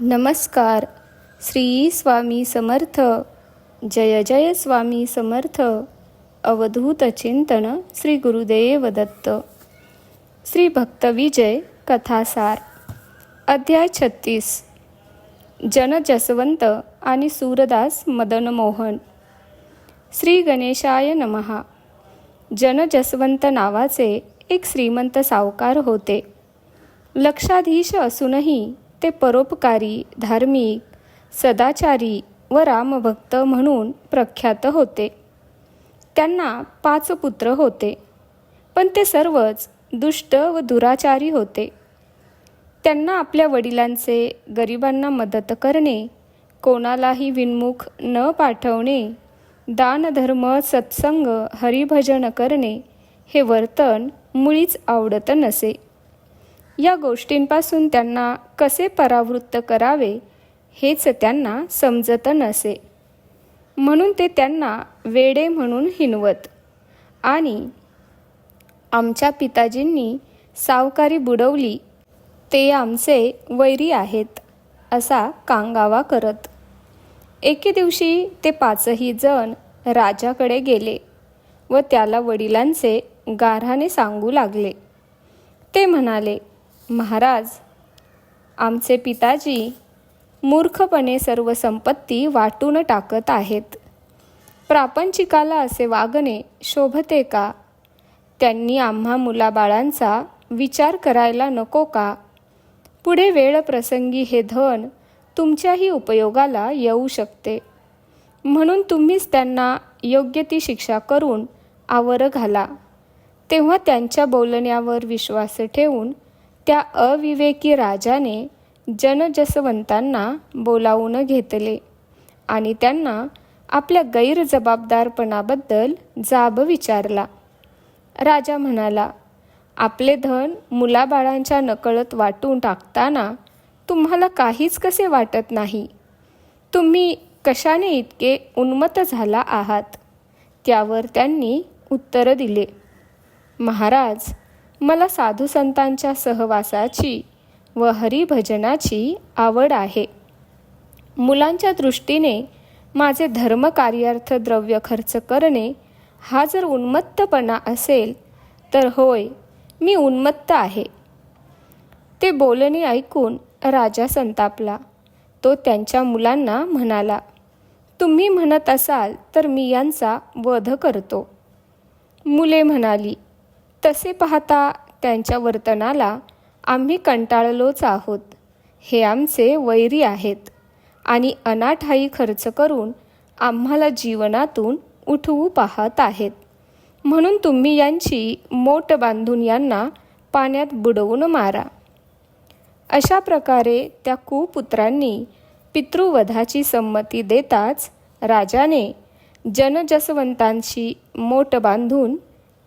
नमस्कार. श्री स्वामी समर्थ. जय जय स्वामी समर्थ. अवधूत चिंतन श्री गुरुदेव दत्त. श्री भक्तविजय कथासार. अध्याय छत्तीस. जन जसवंत आणि सूरदास मदन मोहन. श्री गणेशाय नमहा जन जसवंत नावाचे एक श्रीमंत सावकार होते. लक्षाधीश असूनही ते परोपकारी धार्मिक सदाचारी व रामभक्त म्हणून प्रख्यात होते. त्यांना पाच पुत्र होते. पण ते सर्वच दुष्ट व दुराचारी होते. त्यांना आपल्या वडिलांचे गरिबांना मदत करणे कोणालाही विनमुख न पाठवणे दानधर्म सत्संग हरिभजन करणे हे वर्तन मुळीच आवडत नसे. या गोष्टींपासून त्यांना कसे परावृत्त करावे हेच त्यांना समजत नसे. म्हणून ते त्यांना वेडे म्हणून हिनवत. आणि आमच्या पिताजींनी सावकारी बुडवली ते आमचे वैरी आहेत असा कांगावा करत. एके दिवशी ते पाचही जण राजाकडे गेले व त्याला वडिलांचे गाऱ्हाणे सांगू लागले. ते म्हणाले महाराज आमचे पिताजी मूर्खपणे सर्व संपत्ती वाटून टाकत आहेत. प्रापंचिकाला असे वागणे शोभते का? त्यांनी आम्हा मुलाबाळांचा विचार करायला नको का? पुढे वेळ प्रसंगी हे धन तुमच्याही उपयोगाला येऊ शकते. म्हणून तुम्हीच त्यांना योग्य ती शिक्षा करून आवर घाला. तेव्हा त्यांच्या बोलण्यावर विश्वास ठेवून त्या अविवेकी राजाने जनजसवंतांना बोलावून घेतले आणि त्यांना आपल्या गैरजबाबदारपणाबद्दल जाब विचारला. राजा म्हणाला आपले धन मुलाबाळांच्या नकळत वाटून टाकताना तुम्हाला काहीच कसे वाटत नाही? तुम्ही कशाने इतके उन्मत झाला आहात? त्यावर त्यांनी उत्तर दिले महाराज मला साधुसंतांच्या सहवासाची व हरिभजनाची आवड आहे. मुलांच्या दृष्टीने माझे धर्मकार्यार्थ द्रव्य खर्च करणे हा जर उन्मत्तपणा असेल तर होय मी उन्मत्त आहे. ते बोलणे ऐकून राजा संतापला. तो त्यांच्या मुलांना म्हणाला तुम्ही म्हणत असाल तर मी यांचा वध करतो. मुले म्हणाली तसे पाहता त्यांच्या वर्तनाला आम्ही कंटाळलोच आहोत. हे आमचे वैरी आहेत आणि अनाठाई खर्च करून आम्हाला जीवनातून उठवू पाहत आहेत. म्हणून तुम्ही यांची मोट बांधून यांना पाण्यात बुडवून मारा. अशा प्रकारे त्या कुपुत्रांनी पितृवधाची संमती देताच राजाने जनजसवंतांशी मोट बांधून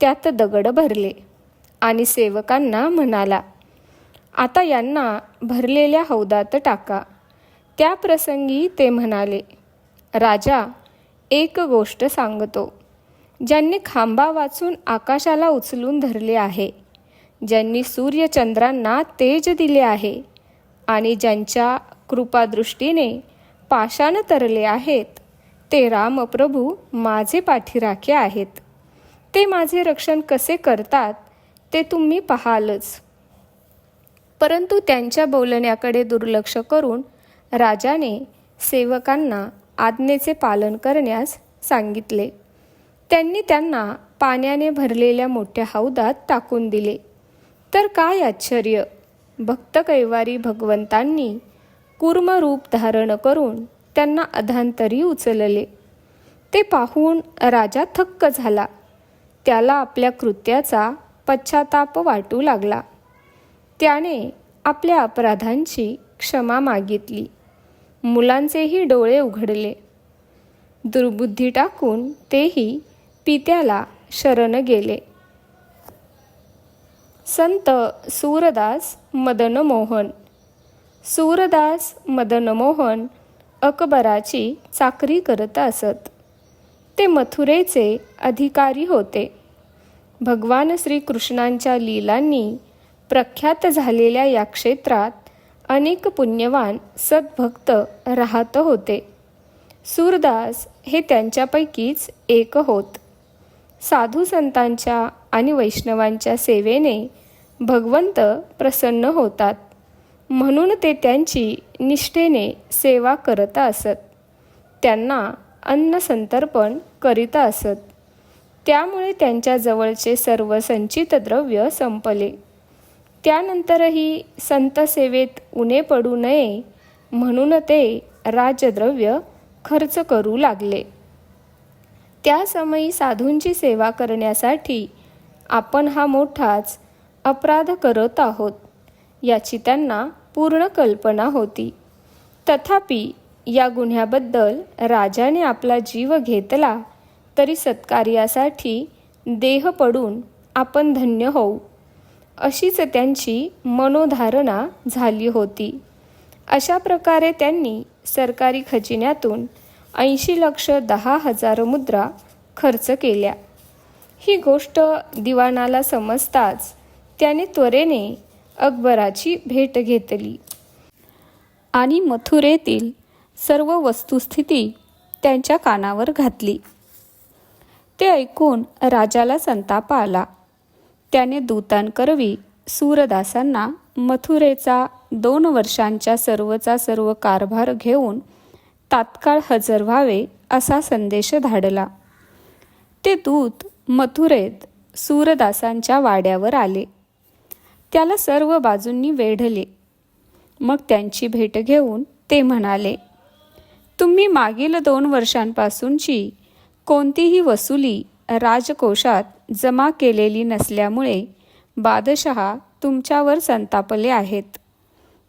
त्यात दगड भरले. आणि सेवकांना म्हणाला आता यांना भरलेल्या हौदात टाका. त्या प्रसंगी ते म्हणाले राजा एक गोष्ट सांगतो. ज्यांनी खांबा वाचून आकाशाला उचलून धरले आहे ज्यांनी सूर्यचंद्रांना तेज दिले आहे आणि ज्यांच्या कृपादृष्टीने पाषाण तरले आहेत ते रामप्रभू माझे पाठीराखे आहेत. ते माझे रक्षण कसे करतात ते तुम्ही पाहालच. परंतु त्यांच्या बोलण्याकडे दुर्लक्ष करून राजाने सेवकांना आज्ञेचे पालन करण्यास सांगितले. त्यांनी त्यांना पाण्याने भरलेल्या मोठ्या हौदात टाकून दिले. तर काय आश्चर्य! भक्त कैवारी भगवंतांनी कूर्म रूप धारण करून त्यांना अधांतरी उचलले. ते पाहून राजा थक्क झाला. त्याला आपल्या कृत्याचा पश्चाताप वाटू लागला. त्याने आपल्या अपराधांची क्षमा मागितली. मुलांचेही डोळे उघडले. दुर्बुद्धी टाकून तेही पित्याला शरण गेले. संत सूरदास मदनमोहन. सूरदास मदनमोहन अकबराची चाकरी करत असत. ते मथुरेचे अधिकारी होते. भगवान श्रीकृष्णांच्या लीलांनी प्रख्यात झालेल्या या क्षेत्रात अनेक पुण्यवान सद्भक्त राहत होते. सूरदास हे त्यांच्यापैकीच एक होत. साधू संतांच्या आणि वैष्णवांच्या सेवेने भगवंत प्रसन्न होतात. म्हणून ते त्यांची निष्ठेने सेवा करत असत. त्यांना अन्न संतर्पण करीत असत. त्यामुळे त्यांच्या जवळचे सर्व संचित द्रव्य संपले. त्यानंतरही संतसेवेत उणे पडू नये म्हणून ते राजद्रव्य खर्च करू लागले. त्या समयी साधूंची सेवा करण्यासाठी आपण हा मोठाच अपराध करत आहोत याची त्यांना पूर्ण कल्पना होती. तथापि या गुन्ह्याबद्दल राजाने आपला जीव घेतला तरी सत्कार्यासाठी देह पडून आपण धन्य होऊ. अशीच त्यांची मनोधारणा झाली होती. अशा प्रकारे त्यांनी सरकारी खजिन्यातून ऐंशी लक्ष दहा हजार मुद्रा खर्च केल्या. ही गोष्ट दिवाणाला समजताच त्याने त्वरेने अकबराची भेट घेतली. आणि मथुरेतील सर्व वस्तुस्थिती त्यांच्या कानावर घातली. ते ऐकून राजाला संताप आला. त्याने दूतांकरवी सूरदासांना मथुरेचा दोन वर्षांच्या सर्वचा सर्व कारभार घेऊन तात्काळ हजर व्हावे असा संदेश धाडला. ते दूत मथुरेत सूरदासांच्या वाड्यावर आले. त्याला सर्व बाजूंनी वेढले. मग त्यांची भेट घेऊन ते म्हणाले तुम्ही मागील दोन वर्षांपासूनची कोणतीही वसुली राजकोषात जमा केलेली नसल्यामुळे बादशहा तुमच्यावर संतापले आहेत.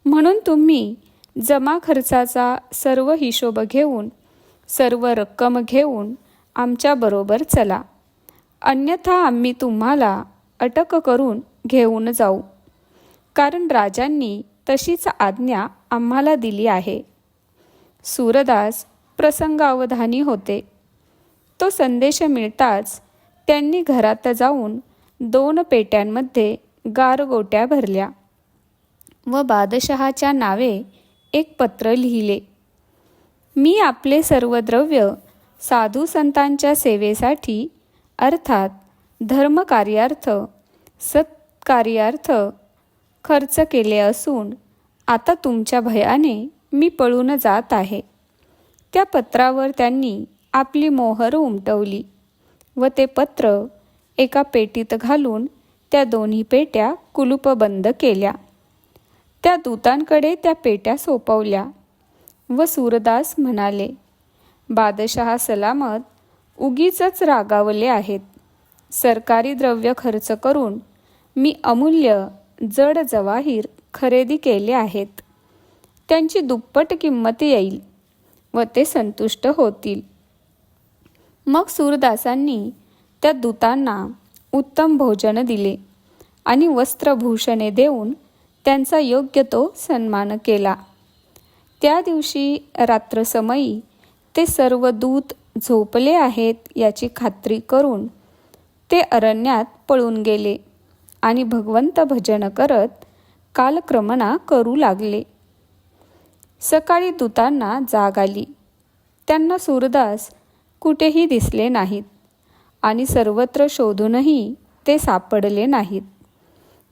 म्हणून तुम्ही जमा खर्चाचा सर्व हिशोब घेऊन सर्व रक्कम घेऊन आमच्याबरोबर चला. अन्यथा आम्ही तुम्हाला अटक करून घेऊन जाऊ. कारण राजांनी तशीच आज्ञा आम्हाला दिली आहे. सूरदास प्रसंगावधानी होते. तो संदेश मिळताच त्यांनी घरात जाऊन दोन पेट्यांमध्ये गारगोट्या भरल्या व बादशहाच्या नावे एक पत्र लिहिले. मी आपले सर्व द्रव्य साधू संतांच्या सेवेसाठी अर्थात धर्मकार्यार्थ सत्कार्यार्थ खर्च केले असून आता तुमच्या भयाने मी पळून जात आहे. त्या पत्रावर त्यांनी आपली मोहर उमटवली व ते पत्र एका पेटीत घालून त्या दोन्ही पेट्या कुलूपबंद केल्या. त्या दूतांकडे त्या पेट्या सोपवल्या व सूरदास म्हणाले बादशहा सलामत उगीच रागावले आहेत. सरकारी द्रव्य खर्च करून मी अमूल्य जड जवाहीर खरेदी केले आहेत. त्यांची दुप्पट किंमत येईल व ते संतुष्ट होतील. मग सूरदासांनी त्या दूतांना उत्तम भोजन दिले आणि वस्त्रभूषणे देऊन त्यांचा योग्य तो सन्मान केला. त्या दिवशी रात्रसमयी ते सर्व दूत झोपले आहेत याची खात्री करून ते अरण्यात पळून गेले आणि भगवंत भजन करत कालक्रमणा करू लागले. सकाळी दूतांना जाग आली. त्यांना सूरदास कुठेही दिसले नाहीत आणि सर्वत्र शोधूनही ते सापडले नाहीत.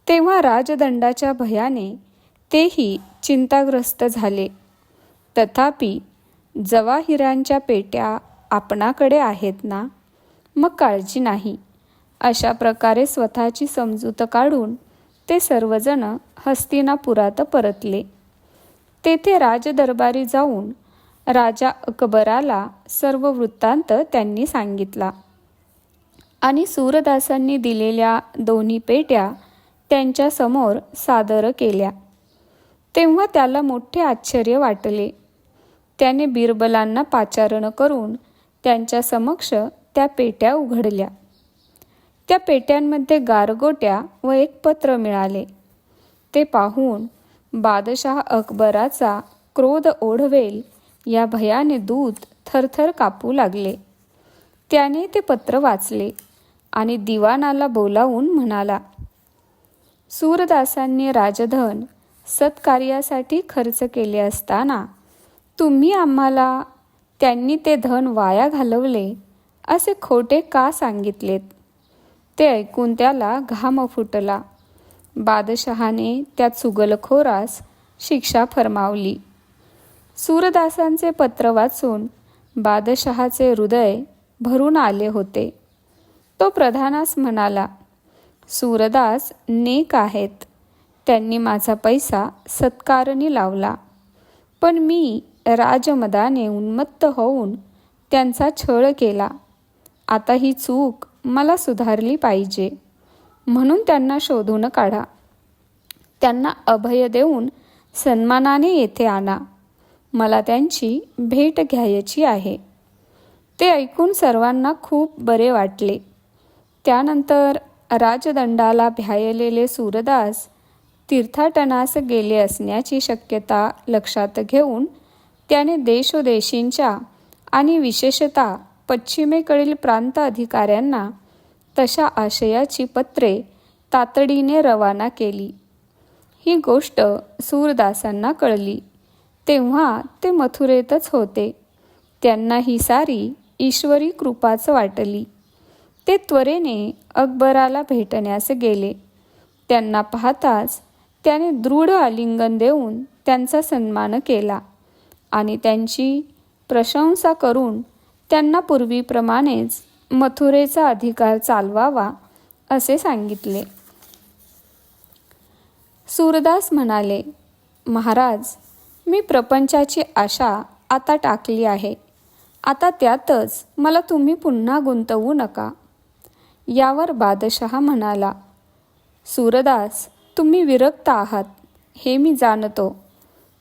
तेव्हा राजदंडाच्या भयाने तेही चिंताग्रस्त झाले. तथापि जवाहिरांच्या पेट्या आपणाकडे आहेत ना? मग काळजी नाही. अशा प्रकारे स्वतःची समजूत काढून ते सर्वजण हस्तिनापुरात परतले. तेथे राजदरबारी जाऊन राजा अकबराला सर्व वृत्तांत त्यांनी सांगितला. आणि सूरदासांनी दिलेल्या दोन्ही पेट्या त्यांच्यासमोर सादर केल्या. तेव्हा त्याला मोठे आश्चर्य वाटले. त्याने बिरबलांना पाचारण करून त्यांच्या समक्ष त्या पेट्या उघडल्या. त्या पेट्यांमध्ये गारगोट्या व एक पत्र मिळाले. ते पाहून बादशाह अकबराचा क्रोध ओढवेल या भयाने दूत थरथर कापू लागले. त्याने ते पत्र वाचले आणि दिवाणाला बोलावून म्हणाला सूरदासांनी राजधन सत्कार्यासाठी खर्च केले असताना तुम्ही आम्हाला त्यांनी ते धन वाया घालवले असे खोटे का सांगितलेत ते ऐकून त्याला घाम फुटला. बादशहाने त्या चुगलखोरास शिक्षा फरमावली. सूरदासांचे पत्र वाचून बादशहाचे हृदय भरून आले होते. तो प्रधानास म्हणाला सूरदास नेक आहेत. त्यांनी माझा पैसा सत्कारणी लावला. पण मी राजमदाने उन्मत्त होऊन त्यांचा छळ केला. आता ही चूक मला सुधारली पाहिजे. म्हणून त्यांना शोधून काढा. त्यांना अभय देऊन सन्मानाने येथे आणा. मला त्यांची भेट घ्यायची आहे. ते ऐकून सर्वांना खूप बरे वाटले. त्यानंतर राजदंडाला भ्यायलेले सूरदास तीर्थाटनास गेले असण्याची शक्यता लक्षात घेऊन त्याने देशोदेशींच्या आणि विशेषतः पश्चिमेकडील प्रांत अधिकाऱ्यांना तशा आशयाची पत्रे तातडीने रवाना केली. ही गोष्ट सूरदासांना कळली. तेव्हा ते मथुरेतच होते. त्यांना ही सारी ईश्वरी कृपाच वाटली. ते त्वरेने अकबराला भेटण्यास गेले. त्यांना पाहताच त्याने दृढ आलिंगन देऊन त्यांचा सन्मान केला आणि त्यांची प्रशंसा करून त्यांना पूर्वीप्रमाणेच मथुरेचा अधिकार चालवावा असे सांगितले. सूरदास म्हणाले महाराज मी प्रपंचाची आशा आता टाकली आहे. आता त्यातच मला तुम्ही पुन्हा गुंतवू नका. यावर बादशहा म्हणाला सूरदास तुम्ही विरक्त आहात हे मी जाणतो.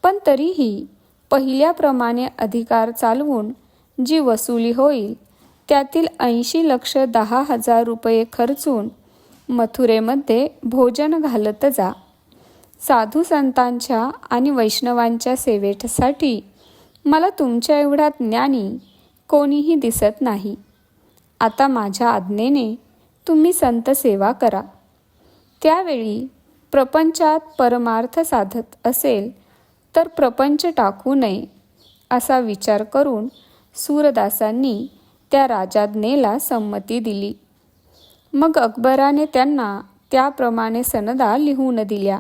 पण तरीही पहिल्याप्रमाणे अधिकार चालवून जी वसुली होईल त्यातील ऐंशी लक्ष दहा हजार रुपये खर्चून मथुरेमध्ये भोजन घालत जा. साधू संतांच्या आणि वैष्णवांच्या सेवेसाठी मला तुमच्या एवढा ज्ञानी कोणीही दिसत नाही. आता माझ्या आज्ञेने तुम्ही संत सेवा करा. त्यावेळी प्रपंचात परमार्थ साधत असेल तर प्रपंच टाकू नये असा विचार करून सूरदासांनी त्या राजाज्ञेला संमती दिली. मग अकबराने त्यांना त्याप्रमाणे सनदा लिहून दिल्या.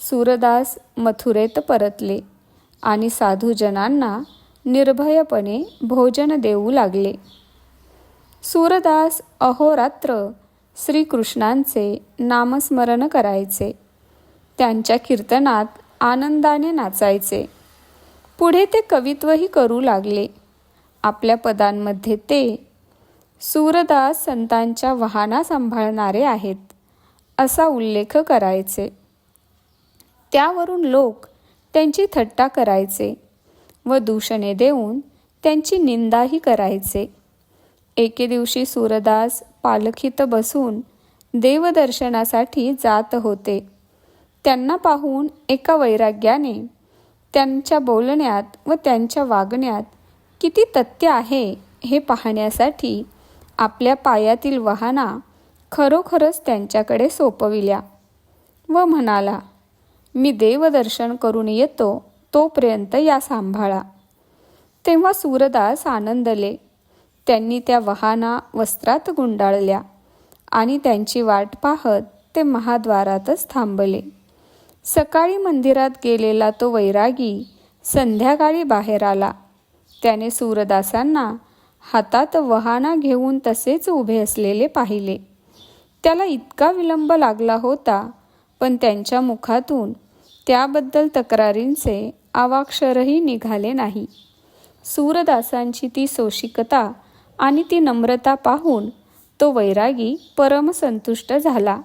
सूरदास मथुरेत परतले आणि साधूजनांना निर्भयपणे भोजन देऊ लागले. सूरदास अहोरात्र श्रीकृष्णांचे नामस्मरण करायचे. त्यांच्या कीर्तनात आनंदाने नाचायचे. पुढे ते कवित्वही करू लागले. आपल्या पदांमध्ये ते सूरदास संतांच्या वाहना सांभाळणारे आहेत असा उल्लेख करायचे. त्यावरून लोक त्यांची थट्टा करायचे व दूषणे देऊन त्यांची निंदाही करायचे. एके दिवशी सूरदास पालखीत बसून देवदर्शनासाठी जात होते. त्यांना पाहून एका वैराग्याने त्यांच्या बोलण्यात व त्यांच्या वागण्यात किती तथ्य आहे हे पाहण्यासाठी आपल्या पायातील वाहना खरोखरच त्यांच्याकडे सोपविल्या व म्हणाला मी देवदर्शन करून येतो तोपर्यंत या सांभाळा. तेव्हा सूरदास आनंदले. त्यांनी त्या वाहना वस्त्रात गुंडाळल्या आणि त्यांची वाट पाहत ते महाद्वारातच थांबले. सकाळी मंदिरात गेलेला तो वैरागी संध्याकाळी बाहेर आला. त्याने सूरदासांना हातात वहाना घेऊन तसेच उभे असलेले पाहिले. त्याला इतका विलंब लागला होता पण त्यांच्या मुखातून त्याबद्दल तक्रारींचे आवाक्षरही निघाले नाही. सूरदासांची ती सोशिकता आणि ती नम्रता पाहून तो वैरागी परमसंतुष्ट झाला.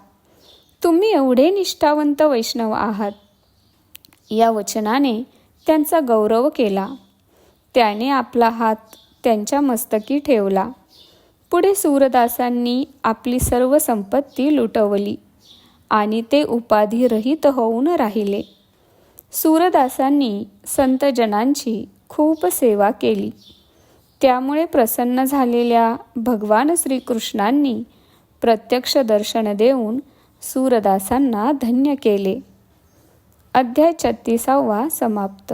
तुम्ही एवढे निष्ठावंत वैष्णव आहात. या वचनाने त्यांचा गौरव केला. त्याने आपला हात त्यांच्या मस्तकी ठेवला. पुढे सूरदासांनी आपली सर्व संपत्ती लुटवली आणि ते उपाधिरहित होऊन राहिले. सूरदासांनी संतजनांची खूप सेवा केली. त्यामुळे प्रसन्न झालेल्या भगवान श्रीकृष्णांनी प्रत्यक्ष दर्शन देऊन सूरदासांना धन्य केले. अध्याय छत्तीसावा समाप्त.